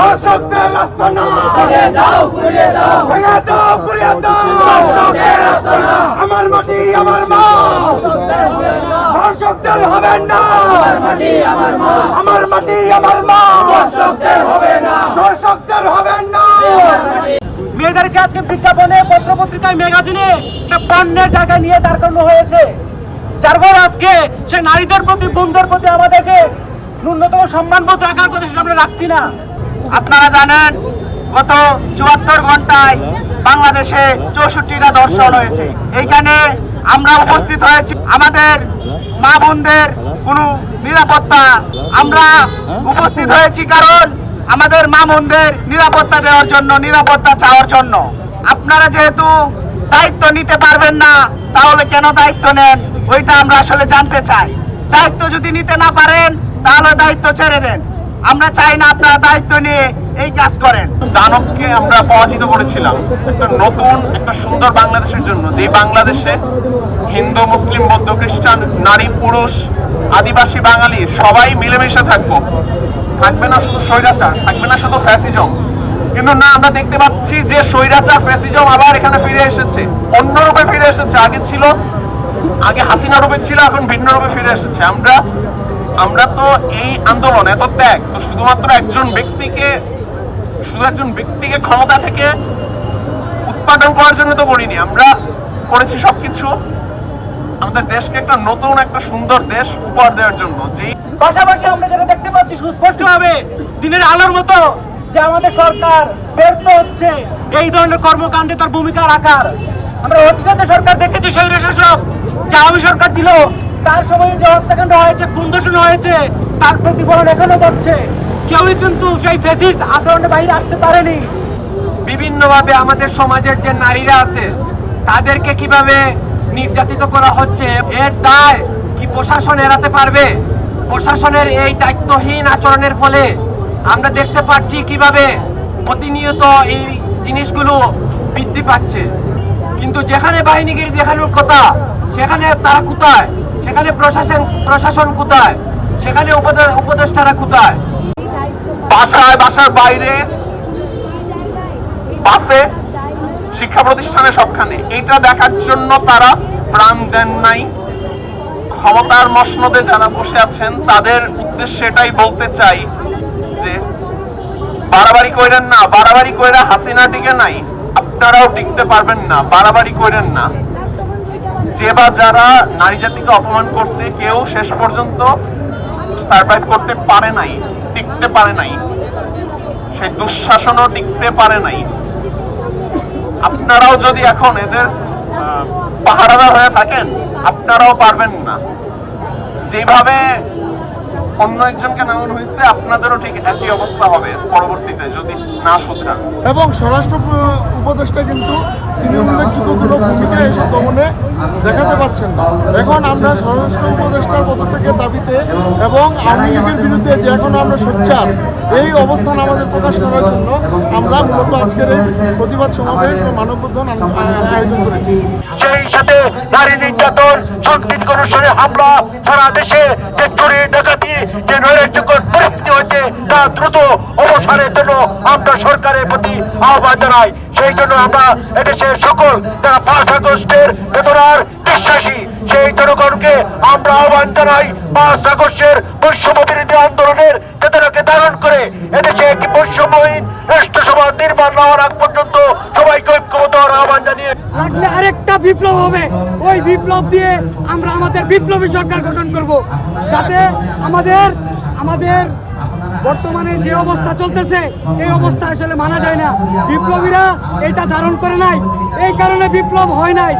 দর্শকদের রাস্তা না। ভেঙে দাও গুড়িয়ে দাও। আমার মাটি আমার মা। দর্শকদের হবে না। আমার মাটি আমার মা। দর্শকদের হবে না। দর্শকদের হবে না। মেয়েদেরকে আজকে বিজ্ঞাপনে পত্র পত্রিকায় ম্যাগাজিনে একটা পণ্যের জায়গায় নিয়ে দাঁড় করানো হয়েছে। যার ফলে আজকে সে নারীদের প্রতি বোনদের প্রতি আমাদের যে ন্যূনতম সম্মানবোধ রাখার কথা সেটা আমরা রাখছি না। আপনারা জানেন, গত চুয়াত্তর ঘন্টায় বাংলাদেশে চৌষট্টিটা দর্শন হয়েছে। এইখানে আমরা উপস্থিত হয়েছি। আমাদের মা বোনদের কোনো নিরাপত্তা আমরা উপস্থিত হয়েছি কারণ আমাদের মা বোনদের নিরাপত্তা দেওয়ার জন্য, নিরাপত্তা চাওয়ার জন্য। আপনারা যেহেতু দায়িত্ব নিতে পারবেন না, তাহলে কেন দায়িত্ব নেন? ওইটা আমরা আসলে জানতে চাই। দায়িত্ব যদি নিতে না পারেন, তাহলে দায়িত্ব ছেড়ে দেন। আমরা চাই না আপনারা দায়িত্ব নিয়ে এই কাজ করেন। দানবকে আমরা পরাজিত করেছিলাম। একটা নতুন, একটা সুন্দর বাংলাদেশের জন্য। যে বাংলাদেশে হিন্দু, মুসলিম, বৌদ্ধ, খ্রিস্টান, নারী, পুরুষ, আদিবাসী, বাঙালি, সবাই মিলেমিশে থাকব। থাকবে না শুধু স্বৈরাচার, থাকবে না শুধু ফ্যাসিজম। কিন্তু না, আমরা দেখতে পাচ্ছি যে স্বৈরাচার, ফ্যাসিজম আবার এখানে ফিরে এসেছে। অন্য রূপে ফিরে এসেছে। আগে ছিল, আগে হাসিনা রূপে ছিল, এখন ভিন্ন রূপে ফিরে এসেছে। আমরা আমরা তো এই আন্দোলন এত ত্যাগ, তো শুধুমাত্র একজন ব্যক্তিকে, শুধু একজন ব্যক্তিকে ক্ষমতা থেকে উৎপাদন করার জন্য তো করিনি, আমরা করেছি সবকিছু। আমাদের দেশকে একটা নতুন, একটা সুন্দর দেশ উপহার দেওয়ার জন্য যে পাশাপাশি আমরা যেটা দেখতে পাচ্ছি সুস্পষ্টভাবে দিনের আলোর মতো যে আমাদের সরকার ব্যর্থ হচ্ছে, এই ধরনের কর্মকাণ্ডে তার ভূমিকা রাখার আমরা অতীতে সরকার দেখেছি স্বৈর শাসক যে আওয়ামী সরকার ছিল তার সময় যে হত্যাকাণ্ড হয়েছে খুন্দোষণ হয়েছে, তার প্রতিফলন এখনও করছে কেউই কিন্তু সেই ফেসিস্ট আচরণের বাইরে আসতে পারেনি। বিভিন্নভাবে আমাদের সমাজের যে নারীরা আছে, তাদেরকে কীভাবে নির্যাতিত করা হচ্ছে, এর দায় কি প্রশাসন এড়াতে পারবে? প্রশাসনের এই দায়িত্বহীন আচরণের ফলে আমরা দেখতে পাচ্ছি কীভাবে প্রতিনিয়ত এই জিনিসগুলো বৃদ্ধি পাচ্ছে। কিন্তু যেখানে বাহিনীগিরি দেখানোর কথা, সেখানে তারা কোথায়? সেখানে প্রশাসন প্রশাসন কোথায়? সেখানে উপদেষ্টারা কোথায়? বাসায়, বাসার বাইরে? বাসে? শিক্ষা প্রতিষ্ঠানে সবখানে। এটা দেখার জন্য তারা প্রাণ দেন নাই। ক্ষমতার মসনদে যারা বসে আছেন, তাদের উদ্দেশ্যে এটাই বলতে চাই যে, বাড়াবাড়ি কইরেন না, বাড়াবাড়ি কইরা হাসিনা টিকে নাই। আপনারাও টিকতে পারবেন না, বাড়াবাড়ি কইরেন না। যে বা যারা নারী জাতিকে অপমান করছে, কেউ শেষ পর্যন্ত সার্ভাইভ করতে পারে নাই, টিকতে পারে নাই। সে দুঃশাসনও টিকতে পারে নাই। আপনারাও যদি এখন এদের পাহারাদার হয়ে থাকেন, আপনারাও পারবেন না। যেভাবে অন্য একজনকে নামানো হয়েছে আপনাদেরও ঠিক একই অবস্থা হবে পরবর্তীতে যদি না শুধরান। এবং স্বরাষ্ট্র উপদেষ্টা কিন্তু তিনি উল্লেখযোগ্য কোনো ভূমিকা এসব দমনে দেখাতে পারছেন না। এখন আমরা স্বরাষ্ট্র উপদেষ্টার পদত্যাগের দাবিতে এবং আওয়ামী লীগের বিরুদ্ধে যে এখন আমরা সোচ্চার এই অবস্থান আমাদের প্রকাশ করার জন্য আমরা মূলত আজকের এই প্রতিবাদ সমাবেশ মানববন্ধন আয়োজন করেছি। সেই সাথে নারী নির্যাতন সংস্কৃতি অনুষ্ঠানে হামলা সারা দেশে যে চুরি ডাকাতি যে নৈরাজ্যকর পরিস্থিতি হয়েছে তা দ্রুত অবসানের জন্য আমরা সরকারের প্রতি আহ্বান জানাই। সেই জন্য আমরা এদেশের সকল, যারা পাঁচ আগস্টের বেদনার বিশ্বাসী, সেই জনগণকে আমরা আহ্বান জানাই পাঁচ আগস্টের বৈষম্য বিরোধী আন্দোলনের চেতনাকে ধারণ করে। এদেশে একটি বৈষম্যহীন রাষ্ট্র সমাজ নির্মাণ না হওয়ার আগ পর্যন্ত সবাইকে ঐক্যবদ্ধ হওয়ার আহ্বান জানিয়ে লাগলে আরেকটা বিপ্লব হবে। ওই বিপ্লব দিয়ে আমরা আমাদের বিপ্লবী সরকার গঠন করব। যাতে আমাদের আমাদের বর্তমানে যে অবস্থা চলতেছে, এই অবস্থা আসলে মানা যায় না। বিপ্লবীরা এটা ধারণ করে নাই। এই কারণে বিপ্লব হয় নাই।